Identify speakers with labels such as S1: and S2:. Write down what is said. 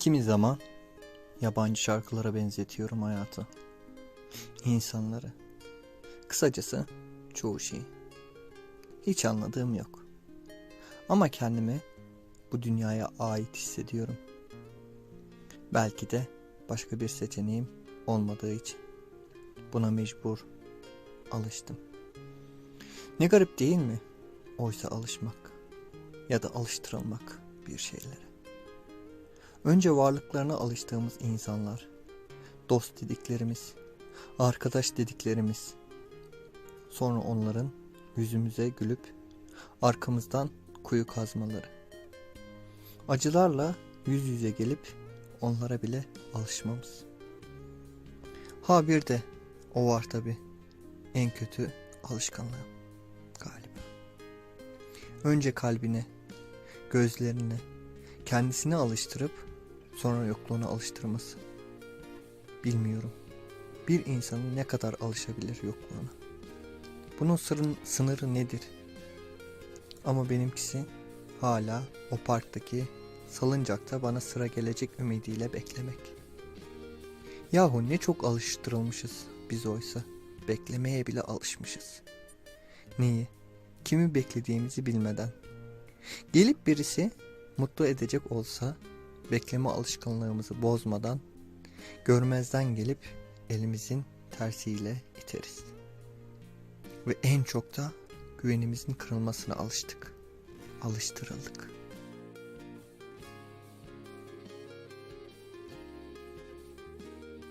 S1: Kimi zaman yabancı şarkılara benzetiyorum hayatı. İnsanları. Kısacası çoğu şeyi. Hiç anladığım yok. Ama kendimi bu dünyaya ait hissediyorum. Belki de başka bir seçeneğim olmadığı için. Buna mecbur alıştım. Ne garip değil mi? Oysa alışmak ya da alıştırılmak bir şeylere. Önce varlıklarına alıştığımız insanlar, dost dediklerimiz, arkadaş dediklerimiz, sonra onların yüzümüze gülüp arkamızdan kuyu kazmaları. Acılarla yüz yüze gelip onlara bile alışmamız. Ha bir de o var tabi en kötü alışkanlığım galiba. Önce kalbine, gözlerine, kendisine alıştırıp sonra yokluğuna alıştırması. Bilmiyorum. Bir insanın ne kadar alışabilir yokluğuna? Bunun sırrın, sınırı nedir? Ama benimkisi hala o parktaki salıncakta bana sıra gelecek ümidiyle beklemek. Yahu ne çok alıştırılmışız biz oysa. Beklemeye bile alışmışız. Neyi? Kimi beklediğimizi bilmeden. Gelip birisi mutlu edecek olsa bekleme alışkanlığımızı bozmadan görmezden gelip elimizin tersiyle iteriz. Ve en çok da güvenimizin kırılmasına alıştık. Alıştırıldık.